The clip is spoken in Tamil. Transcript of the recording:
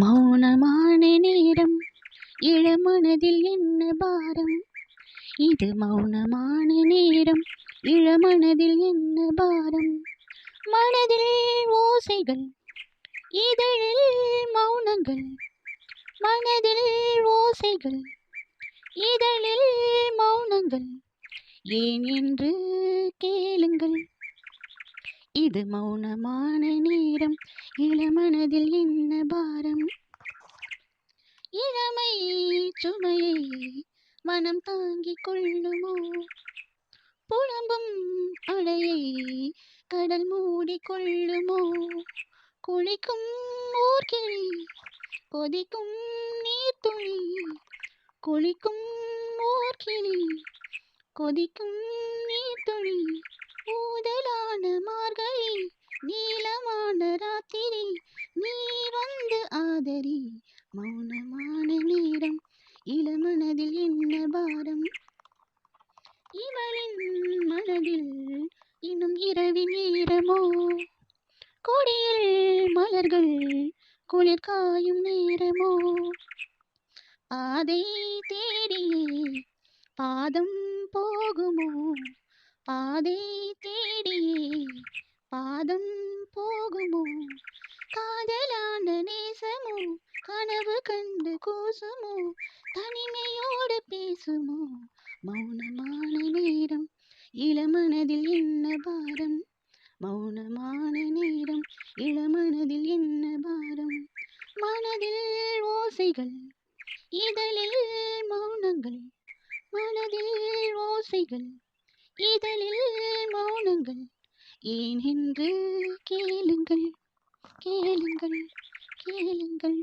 மௌனமான நேரம் இளமனதில் என்ன பாரம்? இது மௌனமான நேரம் இளமனதில் என்ன பாரம்? மனதில் ஓசைகள் இதழில் மௌனங்கள். மனதில் ஓசைகள் இதழில் மௌனங்கள். ஏன் என்று கேளுங்கள். இது மௌனமான நேரம் இளமனதில் என்ன பாரம்? சுமையை மனம் தாங்கிக் கொள்ளுமோ? புலம்பும் அலையை கடல் மூடிக்கொள்ளுமோ குளிக்கும் ஊர்கிளி கொதிக்கும் நீர்த்துளி குளிக்கும் ஊர்கிளி கொதிக்கும் நீர்த்துளி ஊதலான மார்கழி நீளமான ராத்திரி நீ வந்து ஆதரி மௌனமான நேரம் இளமனதில் என்ன பாரம்? இவளின் மனதில் இன்னும் இரவின் நேரமோ? கொடியில் மலர்கள் குளிர் காயும் நேரமோ? பாதை தேடியே பாதம் போகுமோ? பாதை தேடியே பாதம் போகும் கனவு கண்டு கூசுமோ? தனிமையோடு பேசுமோ? மௌனமான நேரம் இளமனதில் என்ன பாரம்? மௌனமான நேரம் இளமனதில் என்ன பாரம்? மனதில் ஓசைகள் இதழில் மௌனங்கள். மனதில் ஓசைகள் இதழில் மௌனங்கள். ஏனென்று கேளுங்கள் கேளுங்கள் கேளுங்கள்.